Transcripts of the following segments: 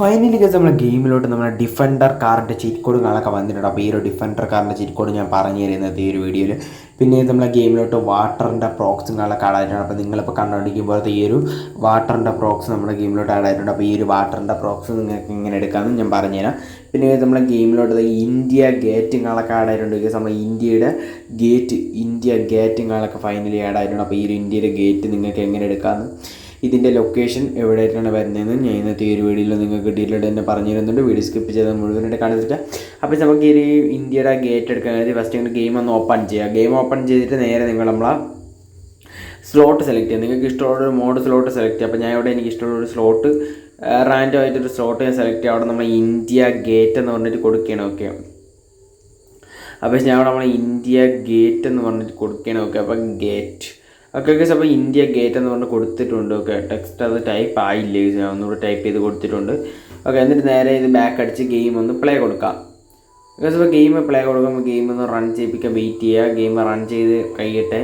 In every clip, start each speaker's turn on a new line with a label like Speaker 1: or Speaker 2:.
Speaker 1: Finally guess നമ്മുടെ ഗെയിമിലോട്ട് നമ്മുടെ defender കാറിന്റെ ചീറ്റ് കോഡുകളൊക്കെ വന്നിട്ടുണ്ട്. അപ്പോൾ ഈ ഒരു ഡിഫൻഡർ കാറിന്റെ ചീറ്റ് കോഡ് ഞാൻ പറഞ്ഞു തരുന്നത് ഈ ഒരു വീഡിയോയിൽ പിന്നെ നമ്മളെ ഗെയിമിലോട്ട് വാട്ടറിന്റെ പ്രോക്സുകളൊക്കെ ആഡ് ആയിട്ടുണ്ട്. അപ്പോൾ നിങ്ങളിപ്പോൾ കണ്ടുകൊണ്ടിരിക്കുമ്പോഴത്തെ ഈ ഒരു വാട്ടറിന്റെ പ്രോക്സ് നമ്മുടെ ഗെയിമിലോട്ട് ആഡ് ആയിട്ടുണ്ട്. അപ്പോൾ ഈ ഒരു വാട്ടറിന്റെ പ്രോക്സ് നിങ്ങൾക്ക് ഇങ്ങനെ എടുക്കാമെന്ന് ഞാൻ പറഞ്ഞു തരാം. പിന്നെ നമ്മളെ ഗെയിമിലോട്ട് ഇന്ത്യ ഗേറ്റുകളൊക്കെ ആഡ് ആയിട്ടുണ്ട്. ഗസ് നമ്മുടെ ഇന്ത്യയുടെ ഗേറ്റ് ഇന്ത്യ ഗേറ്റുകളൊക്കെ ഫൈനലി ആഡ് ആയിട്ടുണ്ട്. അപ്പോൾ ഈ ഒരു ഇന്ത്യയുടെ ഗേറ്റ് നിങ്ങൾക്ക് എങ്ങനെ എടുക്കാമെന്ന്. ഇതിന്റെ ലൊക്കേഷൻ എവിടെയായിട്ടാണ് വരുന്നതെന്ന് ഞാൻ ഇന്നത്തെ ഒരു വീഡിയോയിൽ നിങ്ങൾക്ക് ഡീറ്റെയിൽ തന്നെ പറഞ്ഞു തരുന്നുണ്ട്. വീഡിയോ സ്കിപ്പ് ചെയ്ത് മുഴുവനായിട്ട് കാണിച്ചിട്ട്. അപ്പോൾ നമുക്ക് ഈ ഇന്ത്യയുടെ ഗേറ്റ് എടുക്കാൻ ഫസ്റ്റ് ഇങ്ങനെ ഗെയിം ഒന്ന് ഓപ്പൺ ചെയ്യുക ഗെയിം ഓപ്പൺ ചെയ്തിട്ട് നേരെ നിങ്ങൾ നമ്മളെ സ്ലോട്ട് സെലക്ട് ചെയ്യുക നിങ്ങൾക്ക് ഇഷ്ടമുള്ള ഒരു മോഡ് സ്ലോട്ട് സെലക്ട് ചെയ്യുക അപ്പോൾ ഞാൻ ഇവിടെ എനിക്ക് ഇഷ്ടമുള്ള ഒരു സ്ലോട്ട് റാൻഡം ആയിട്ടൊരു സ്ലോട്ട് ഞാൻ സെലക്ട് ചെയ്യുക അവിടെ നമ്മൾ ഇന്ത്യ ഗേറ്റ് എന്ന് പറഞ്ഞിട്ട് കൊടുക്കണം ഓക്കെ അപ്പോൾ ഞാൻ അവിടെ നമ്മൾ ഇന്ത്യ ഗേറ്റ് എന്ന് പറഞ്ഞിട്ട് കൊടുക്കണം ഓക്കെ അപ്പോൾ ഗേറ്റ് ഓക്കെ ഓക്കെ അപ്പോൾ ഇന്ത്യ ഗേറ്റ് എന്ന് പറഞ്ഞ് കൊടുത്തിട്ടുണ്ട്. ഓക്കെ ടെക്സ്റ്റ് അത് ടൈപ്പ് ആയില്ലേ ഞാൻ ഒന്നുകൂടെ ടൈപ്പ് ചെയ്ത് കൊടുത്തിട്ടുണ്ട്. ഓക്കെ എന്നിട്ട് നേരെ ഇത് ബാക്ക് അടിച്ച് ഗെയിം ഒന്ന് പ്ലേ കൊടുക്കാം. ബിക്കോസ് ഇപ്പോൾ ഗെയിം പ്ലേ കൊടുക്കുമ്പോൾ ഗെയിം ഒന്ന് റൺ ചെയ്യിപ്പിക്കാൻ വെയിറ്റ് ചെയ്യുക. ഗെയിം റൺ ചെയ്ത് കഴിയട്ടെ.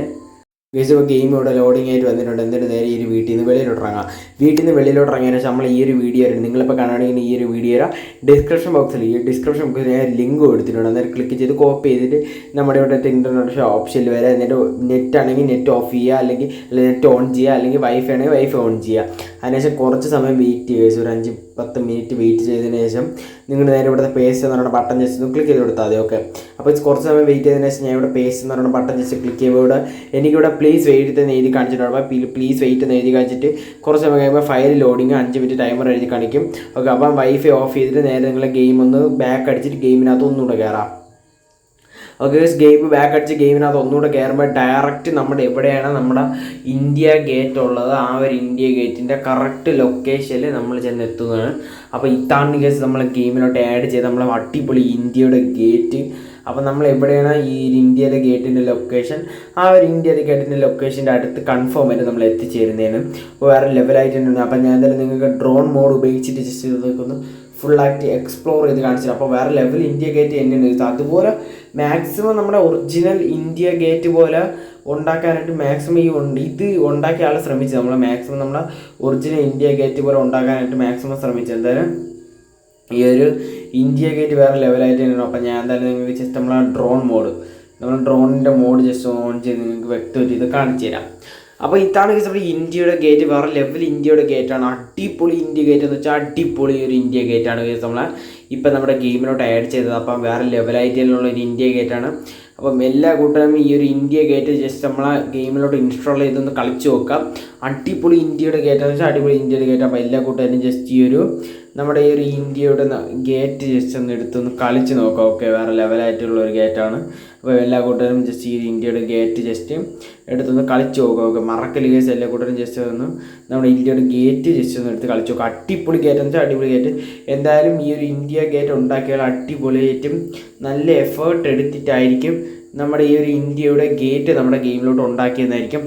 Speaker 1: ബിക്കോസ് ഇപ്പോൾ ഗെയിം ഇവിടെ ലോഡിംഗ് ആയിട്ട് വന്നിട്ടുണ്ട്. എന്നിട്ട് നേരെ ഈ ഒരു വീട്ടിൽ നിന്ന് വെളിയിലോട്ട് ഇറങ്ങാം. വീട്ടിൽ നിന്ന് വെളിയിലോട്ട് ഇറങ്ങിയ ശേഷം നമ്മൾ ഈ ഒരു വീഡിയോ നിങ്ങളിപ്പോൾ കാണുകയാണെങ്കിൽ ഈ ഒരു വീഡിയോ ഡിസ്ക്രിപ്ഷൻ ബോക്സിൽ ഈ ഡിസ്ക്രിപ്ഷൻ ബോക്സിൽ ഞാൻ ലിങ്ക് കൊടുത്തിട്ടുണ്ട്. അന്നേരം ക്ലിക്ക് ചെയ്ത് കോപ്പി ചെയ്തിട്ട് നമ്മുടെ ഇവിടെ ഇന്റർനെറ്റ് ഓപ്ഷനിൽ വരെ. എന്നിട്ട് നെറ്റ് ആണെങ്കിൽ നെറ്റ് ഓഫ് ചെയ്യുക അല്ലെങ്കിൽ നെറ്റ് ഓൺ ചെയ്യുക അല്ലെങ്കിൽ വൈഫൈ ആണെങ്കിൽ വൈഫൈ ഓൺ ചെയ്യുക. അതിനുശേഷം കുറച്ച് സമയം വെയിറ്റ് ചെയ്യുക ഒരു അഞ്ച് പത്ത് മിനിറ്റ് വെയിറ്റ് ചെയ്തതിന് ശേഷം നിങ്ങൾ നേരെ ഇവിടുത്തെ പേസ്റ്റ് എന്ന് പറയുന്ന ബട്ടൺ ജസ്റ്റ് ഒന്ന് ക്ലിക്ക് ചെയ്ത് കൊടുത്താൽ മതി ഓക്കെ അപ്പോൾ കുറച്ച് സമയം വെയിറ്റ് ചെയ്തതിന് ശേഷം ഞാൻ ഇവിടെ പേസ്റ്റ് എന്ന് പറയുന്ന ബട്ടൺ ജസ്റ്റ് ക്ലിക്ക് ചെയ്യുമ്പോൾ ഇവിടെ എനിക്കിവിടെ പ്ലീസ് വെയിറ്റ് എന്ന് എഴുതി കാണിച്ചിട്ടുണ്ട്. പ്ലീസ് വെയിറ്റ് എന്ന് എഴുതി കാണിച്ചിട്ട് കുറച്ച് സമയം കഴിയുമ്പോൾ ഫയൽ ലോഡിങ് അഞ്ച് മിനിറ്റ് ടൈമർ എഴുതി കാണിക്കും. ഓക്കെ അപ്പം വൈഫൈ ഓഫ് ചെയ്തിട്ട് നേരെ നിങ്ങൾ ഗെയിം ഒന്ന് ബാക്ക് അടിച്ചിട്ട് ഗെയിമിനകത്ത് ഒന്നുകൂടെ കയറാം ഓക്കെ ഗെയിം ബാക്ക് അടിച്ച് ഗെയിമിനകത്ത് ഒന്നുകൂടെ കയറുമ്പോൾ ഡയറക്റ്റ് നമ്മുടെ എവിടെയാണ് നമ്മുടെ ഇന്ത്യ ഗേറ്റ് ഉള്ളത്? ആ ഒരു ഇന്ത്യ ഗേറ്റിന്റെ കറക്റ്റ് ലൊക്കേഷനിൽ നമ്മൾ ചെന്ന് എത്തുന്നതാണ് അപ്പോൾ ഇത്താണ് കേസ് നമ്മൾ ഗെയിമിലോട്ട് ആഡ് ചെയ്ത് നമ്മൾ അടിപൊളി ഇന്ത്യയുടെ ഗേറ്റ് അപ്പോൾ നമ്മൾ എവിടെയാണ് ഈ ഇന്ത്യയുടെ ഗേറ്റിന്റെ ലൊക്കേഷൻ ആ ഒരു ഇന്ത്യയുടെ ഗേറ്റിന്റെ ലൊക്കേഷന്റെ അടുത്ത് കൺഫേം ആയിട്ട് നമ്മൾ എത്തിച്ചേരുന്നതിന് വേറെ ലെവലായിട്ടുണ്ട് അപ്പോൾ ഞാൻ എന്തായാലും നിങ്ങൾക്ക് ഡ്രോൺ മോഡ് ഉപയോഗിച്ചിട്ട് ജസ്റ്റ് ചെയ്ത് നിൽക്കുന്നു ഫുള്ളായിട്ട് എക്സ്പ്ലോർ ചെയ്ത് കാണിച്ചത് അപ്പോൾ വേറെ ലെവൽ ഇന്ത്യ ഗേറ്റ് തന്നെയാണ്. അതുപോലെ മാക്സിമം നമ്മുടെ ഒറിജിനൽ ഇന്ത്യ ഗേറ്റ് പോലെ ഉണ്ടാക്കാനായിട്ട് മാക്സിമം ഈ ഇത് ഉണ്ടാക്കിയ ആൾ ശ്രമിച്ചത് നമ്മൾ മാക്സിമം നമ്മളെ ഒറിജിനൽ ഇന്ത്യ ഗേറ്റ് പോലെ ഉണ്ടാക്കാനായിട്ട് മാക്സിമം ശ്രമിച്ചത് എന്തായാലും ഈ ഒരു ഇന്ത്യ ഗേറ്റ് വേറെ ലെവലായിട്ട് തന്നെയാണ്. അപ്പോൾ ഞാൻ എന്തായാലും നിങ്ങൾക്ക് ജസ്റ്റ് നമ്മളെ ഡ്രോൺ മോഡ് നമ്മൾ ഡ്രോണിന്റെ മോഡ് ജസ്റ്റ് ഓൺ ചെയ്ത് നിങ്ങൾക്ക് വ്യക്തമായിട്ട് ഇത് കാണിച്ചു തരാം. അപ്പോൾ ഇതാണ് നമ്മുടെ ഇന്ത്യയുടെ ഗേറ്റ് വേറെ ലെവൽ ഇന്ത്യയുടെ ഗേറ്റാണ് അടിപൊളി ഇന്ത്യ ഗേറ്റ് എന്ന് വെച്ചാൽ അടിപൊളി ഒരു ഇന്ത്യ ഗേറ്റാണ് നമ്മളെ. ഇപ്പം നമ്മുടെ ഗെയിമിലോട്ട് ആഡ് ചെയ്തത്. അപ്പം വേറെ ലെവലായിട്ടുള്ള ഒരു ഇന്ത്യ ഗേറ്റാണ് അപ്പം എല്ലാ കൂട്ടരും ഈ ഒരു ഇന്ത്യ ഗേറ്റ് ജസ്റ്റ് നമ്മളെ ഗെയിമിലോട്ട് ഇൻസ്റ്റാൾ ചെയ്തൊന്ന് കളിച്ച് നോക്കാം. അടിപൊളി ഇന്ത്യയുടെ ഗേറ്റ് എന്ന് വെച്ചാൽ അടിപൊളി ഇന്ത്യയുടെ ഗേറ്റ് അപ്പോൾ എല്ലാ കൂട്ടുകാരും ജസ്റ്റ് ഈ ഒരു നമ്മുടെ ഈ ഒരു ഇന്ത്യയുടെ ഗേറ്റ് ജസ്റ്റ് ഒന്ന് എടുത്തൊന്ന് കളിച്ച് നോക്കാം. ഓക്കെ വേറെ ലെവലായിട്ടുള്ള ഒരു ഗേറ്റാണ് അപ്പോൾ എല്ലാ കൂട്ടരും ജസ്റ്റ് ഈ ഇന്ത്യയുടെ ഗേറ്റ് ജസ്റ്റ് എടുത്തൊന്ന് കളിച്ച് നോക്കാം. ഓക്കെ മറക്കൽ കേസ് എല്ലാ കൂട്ടരും ജസ്റ്റ് ഒന്ന് നമ്മുടെ ഇന്ത്യയുടെ ഗേറ്റ് ജസ്റ്റ് ഒന്ന് എടുത്ത് കളിച്ച് നോക്കാം. അടിപൊളി ഗേറ്റ് എന്ന് വെച്ചാൽ അടിപൊളി ഗേറ്റ് എന്തായാലും ഈ ഒരു ഇന്ത്യ ഗേറ്റ് ഉണ്ടാക്കിയാൽ അടിപൊളിയായിട്ടും നല്ല എഫേർട്ട് എടുത്തിട്ടായിരിക്കും നമ്മുടെ ഈ ഒരു ഇന്ത്യയുടെ ഗേറ്റ് നമ്മുടെ ഗെയിമിലോട്ട് ഉണ്ടാക്കിയെന്നായിരിക്കും.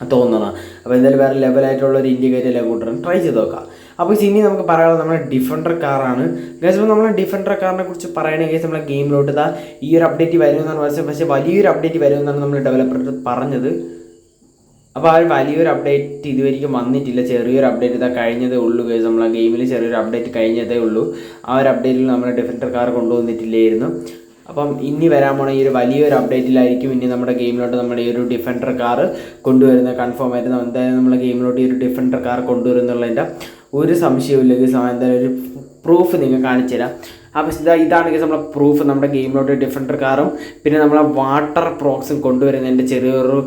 Speaker 1: തോന്നണം അപ്പോൾ എന്തായാലും വേറെ ലെവലായിട്ടുള്ള ഒരു ഗേറ്റ് കൂട്ടണം? ട്രൈ ചെയ്ത് നോക്കാം. അപ്പോൾ ഇനി നമുക്ക് പറയാനുള്ളത് നമ്മുടെ ഡിഫൻഡർ കാറാണ് ഗൈസ് അപ്പോൾ നമ്മൾ ഡിഫൻഡർ കാറിനെ കുറിച്ച് പറയണേ കേസ് നമ്മളെ ഗെയിമിലോട്ട് ഇതാ ഈ ഒരു അപ്ഡേറ്റ് വരുമെന്നാണ് പക്ഷേ പക്ഷേ വലിയൊരു അപ്ഡേറ്റ് വരുമെന്നാണ് നമ്മൾ ഡെവലപ്പർ പറഞ്ഞത്. അപ്പോൾ ആ ഒരു വലിയൊരു അപ്ഡേറ്റ് ഇതുവരെയും വന്നിട്ടില്ല. ചെറിയൊരു അപ്ഡേറ്റ് ഇതാ കഴിഞ്ഞതേ ഉള്ളൂ ഗൈസ് നമ്മളെ ഗെയിമിൽ ചെറിയൊരു അപ്ഡേറ്റ് കഴിഞ്ഞതേ ഉള്ളൂ. ആ ഒരു അപ്ഡേറ്റിൽ നമ്മൾ ഡിഫൻഡർ കാർ കൊണ്ടുവന്നിട്ടില്ലായിരുന്നു. അപ്പം ഇനി വരാൻ പോണ ഈ ഒരു വലിയൊരു അപ്ഡേറ്റിലായിരിക്കും ഇനി നമ്മുടെ ഗെയിമിലോട്ട് നമ്മുടെ ഈ ഒരു ഡിഫൻഡർ കാർ കൊണ്ടുവരുന്നത്. കൺഫേം ആയിട്ട് എന്തായാലും നമ്മുടെ ഗെയിമിലോട്ട് ഈ ഒരു ഡിഫൻഡർ കാർ കൊണ്ടുവരുന്നുള്ളതിന്റെ ഒരു സംശയവും ഇല്ലെങ്കിൽ എന്തായാലും ഒരു പ്രൂഫ് നിങ്ങൾ കാണിച്ചു തരാം അപ്പോൾ ഇതാ ഇതാണെങ്കിൽ നമ്മളെ പ്രൂഫ് നമ്മുടെ ഗെയിമിലോട്ട് ഡിഫൻഡർ കാറും. പിന്നെ നമ്മളെ വാട്ടർ പ്രോക്സും കൊണ്ടുവരുന്നതിന്റെ ചെറിയൊരു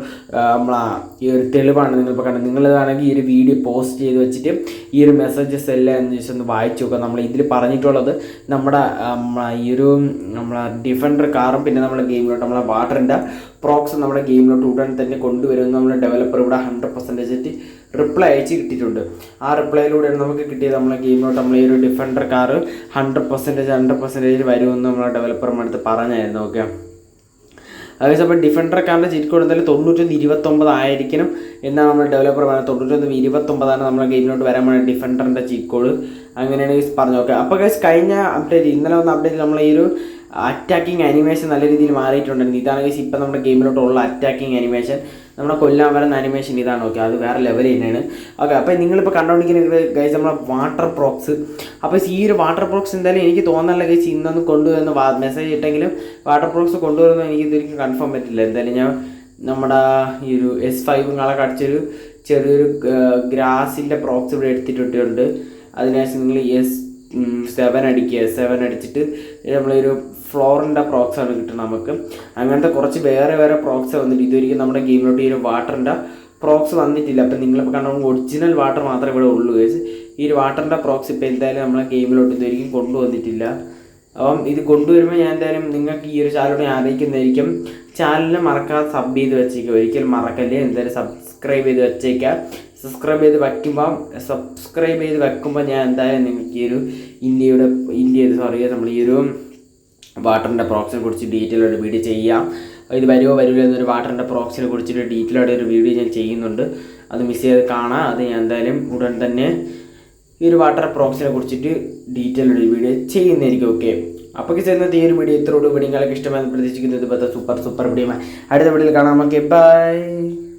Speaker 1: നമ്മളെ ഈ ഒരു തെളിവാണ് നിങ്ങളിപ്പോൾ കണ്ടത്. നിങ്ങളിതാണെങ്കിൽ ഈ ഒരു വീഡിയോ പോസ്റ്റ് ചെയ്ത് വെച്ചിട്ട് ഈ ഒരു മെസ്സേജസ് എല്ലാം എന്ന് വെച്ചാൽ ഒന്ന് വായിച്ചു നോക്കുക. നമ്മൾ ഇതിൽ പറഞ്ഞിട്ടുള്ളത് നമ്മുടെ ഈ ഒരു നമ്മളെ ഡിഫൻഡർ കാറും പിന്നെ നമ്മളെ ഗെയിമിലോട്ട് നമ്മളെ വാട്ടറിന്റെ പ്രോക്സ് നമ്മുടെ ഗെയിമിലോട്ട് ഉടൻ തന്നെ കൊണ്ടുവരുമെന്ന് നമ്മുടെ ഡെവലപ്പർ ഇവിടെ ഹൺഡ്രഡ് പെർസെന്റേജ് റിപ്ലൈ അയച്ച് കിട്ടിയിട്ടുണ്ട്. ആ റിപ്ലൈയിലൂടെയാണ് നമുക്ക് കിട്ടിയത് നമ്മളെ ഗെയിമിലോട്ട് നമ്മൾ ഈ ഒരു defender car hundred percentage hundred percentage വരുമെന്ന് നമ്മളെ ഡെവലപ്പർമാർ അടുത്ത് പറഞ്ഞായിരുന്നു ഓക്കെ അതായത് അപ്പോൾ ഡിഫൻഡർ കാറിന്റെ ചിരിക്കും എന്തായാലും തൊണ്ണൂറ്റൊന്ന് ഇരുപത്തൊമ്പത് ആയിരിക്കണം എന്നാണ് നമ്മുടെ ഡെവലപ്പർ പറയുന്നത്. തൊണ്ണൂറ്റൊന്ന് ഇരുപത്തൊമ്പതാണ് നമ്മുടെ ഗെയിമിലോട്ട് വരാൻ വേണ്ടി ഡിഫൻഡറിന്റെ ചീറ്റ് അങ്ങനെയാണ് പറഞ്ഞു ഓക്കെ അപ്പോൾ ഗൈസ് കഴിഞ്ഞ അപ്ഡേറ്റ് ഇന്നലെ വന്ന അപ്ഡേറ്റ് നമ്മൾ ഈ ഒരു അറ്റാക്കിംഗ് അനിമേഷൻ നല്ല രീതിയിൽ മാറിയിട്ടുണ്ടായിരുന്നു ഇതാണ് ഗൈസ് ഇപ്പം നമ്മുടെ ഗെയിമിലോട്ടുള്ള അറ്റാക്കിംഗ് അനിമേഷൻ നമ്മുടെ കൊല്ലാൻ വരുന്ന അനിമേഷൻ ഇതാണ്. ഓക്കെ അത് വേറെ ലെവൽ തന്നെയാണ്. ഓക്കെ അപ്പോൾ നിങ്ങളിപ്പോൾ കണ്ടുകൊണ്ടിരിക്കുന്നത് ഗൈസ് നമ്മുടെ വാട്ടർ പ്രോക്സ് അപ്പോൾ ഈ ഒരു വാട്ടർ പ്രോക്സ് എന്തായാലും എനിക്ക് തോന്നാനുള്ള ഗൈസ് ഇന്നൊന്നും കൊണ്ടുവരുന്ന മെസ്സേജ് ഇട്ടെങ്കിലും വാട്ടർ പ്രോക്സ് കൊണ്ടുവരുന്ന എനിക്ക് ഇതൊരിക്കലും കൺഫേം പറ്റില്ല. എന്തായാലും ഞാൻ നമ്മുടെ ഈ ഒരു എസ് ഫൈവ് കളൊക്കെ അടിച്ചൊരു ചെറിയൊരു ഗ്രാസിന്റെ പ്രോക്സ് ഇവിടെ എടുത്തിട്ടുണ്ട്. അതിനുശേഷം നിങ്ങൾ എസ് സെവൻ അടിക്കുക സെവൻ അടിച്ചിട്ട് നമ്മളൊരു ഫ്ലോറിന്റെ പ്രോക്സ് ആണ് കിട്ടുന്നത് നമുക്ക്. അങ്ങനത്തെ കുറച്ച് വേറെ വേറെ പ്രോക്സ് വന്നിട്ട് ഇതുവരെയും നമ്മുടെ ഗെയിമിലോട്ട് ഈ ഒരു വാട്ടറിന്റെ പ്രോക്സ് വന്നിട്ടില്ല. അപ്പം നിങ്ങളിപ്പോൾ കണ്ടോ ഒറിജിനൽ വാട്ടർ മാത്രമേ ഇവിടെ ഉള്ളൂ വെച്ച് ഈ ഒരു വാട്ടറിന്റെ പ്രോക്സ് ഇപ്പോൾ എന്തായാലും നമ്മളെ ഗെയിമിലോട്ട് ഇതുവരെയും കൊണ്ടുവന്നിട്ടില്ല. അപ്പം ഇത് കൊണ്ടുവരുമ്പോൾ ഞാൻ എന്തായാലും നിങ്ങൾക്ക് ഈ ഒരു ചാനലോട് ഞാൻ അറിയിക്കുന്നതായിരിക്കും. ചാനലിനെ മറക്കാതെ സബ് ചെയ്ത് വെച്ചേക്കുക ഒരിക്കലും മറക്കല്ലേ. എന്തായാലും സബ്സ്ക്രൈബ് ചെയ്ത് വെച്ചേക്കുക സബ്സ്ക്രൈബ് ചെയ്ത് വയ്ക്കുമ്പം സബ്സ്ക്രൈബ് ചെയ്ത് വെക്കുമ്പോൾ ഞാൻ എന്തായാലും നിങ്ങൾക്ക് ഈ ഒരു ഇന്ത്യയുടെ ഇന്ത്യ സോറി നമ്മൾ ഈ ഒരു വാട്ടറിന്റെ പ്രോക്സിനെ കുറിച്ച് ഡീറ്റെയിൽ വീഡിയോ ചെയ്യാം. ഇത് വരുമോ വരില്ല എന്നൊരു വാട്ടറിന്റെ പ്രോക്സിനെ കുറിച്ചിട്ട് ഡീറ്റെയിൽ ആയിട്ട് ഒരു വീഡിയോ ഞാൻ ചെയ്യുന്നുണ്ട്. അത് മിസ് ചെയ്ത് കാണാം. അത് ഞാൻ എന്തായാലും ഉടൻ തന്നെ ഈ ഒരു വാട്ടർ പ്രോക്സിനെ കുറിച്ചിട്ട് ഡീറ്റെയിൽ ഒരു വീഡിയോ ചെയ്യുന്നതായിരിക്കും ഓക്കെ അപ്പോൾ ചെന്നത് ഈ ഒരു വീഡിയോ ഇത്രയോട് വീഡിയോ നിങ്ങൾക്ക് ഇഷ്ടമായി പ്രതീക്ഷിക്കുന്നത് ഇപ്പോഴത്തെ സൂപ്പർ സൂപ്പർ വീഡിയോ അടുത്ത വീഡിയോയിൽ കാണാം. Okay bye